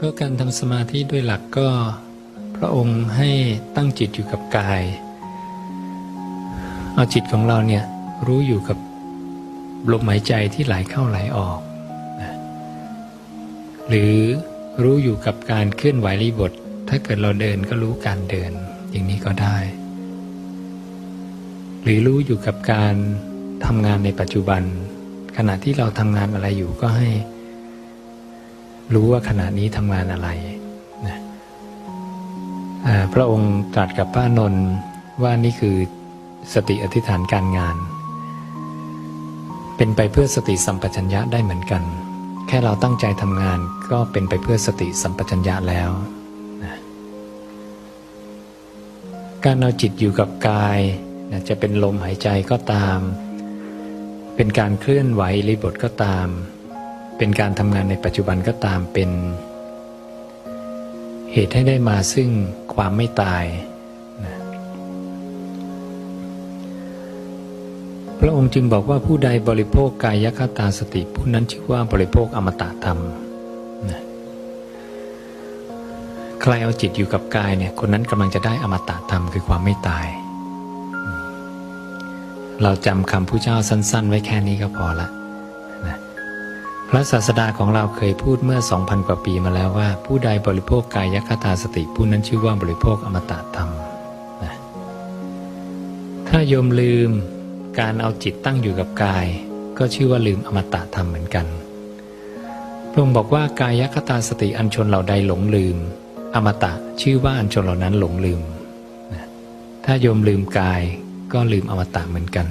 ก็การทำสมาธิด้วยหลักก็พระองค์ให้ตั้งจิตอยู่กับกาย เอาจิตของเราเนี่ยรู้อยู่กับลมหายใจที่ไหลเข้าไหลออกนะหรือรู้อยู่กับการเคลื่อนไหวรีบท ถ้าเกิดเราเดินก็รู้การเดินอย่างนี้ก็ได้ หรือรู้อยู่กับการทำงานในปัจจุบัน ขณะที่เราทำงานอะไรอยู่ก็ให้ รู้ว่าขณะนี้ทำงานอะไรนะพระองค์ตรัสกับพระนนท์ว่านี่คือสติอธิษฐานการงาน เป็นไปเพื่อสติสัมปชัญญะได้เหมือนกัน แค่เราตั้งใจทำงานก็เป็นไปเพื่อสติสัมปชัญญะแล้วนะการเอาจิตอยู่กับกายนะจะเป็นลมหายใจก็ตาม เป็นการเคลื่อนไหวรีบทก็ตาม เป็นการทำงานในปัจจุบันก็ตามเป็น เหตุให้ได้มาซึ่งความไม่ตายนะพระองค์จึงบอกว่าผู้ใดบริโภคกายคตาสติ ผู้นั้นชื่อว่าบริโภคอมตะธรรมนะใครเอาจิตอยู่กับกายเนี่ยคนนั้นกำลังจะได้อมตะธรรมคือความไม่ตาย เราจำคำผู้เจ้าสั้น ๆ ไว้แค่นี้ก็พอละนะ พระศาสดาของเราเคยพูดเมื่อ 2,000 กว่าปีมาแล้วว่า ผู้ใดบริโภคกายคตาสติผู้นั้นชื่อว่าบริโภคอมตะธรรมนะถ้าโยมลืมการเอาจิตตั้งอยู่กับกาย ก็ชื่อว่าลืมอมตะธรรมเหมือนกันพระองค์บอกว่ากายคตาสติอันชนเหล่าใดหลงลืม อมตะชื่อว่าอันชนเหล่านั้นหลงลืมนะถ้าโยมลืมกายก็ลืมอมตะเหมือนกัน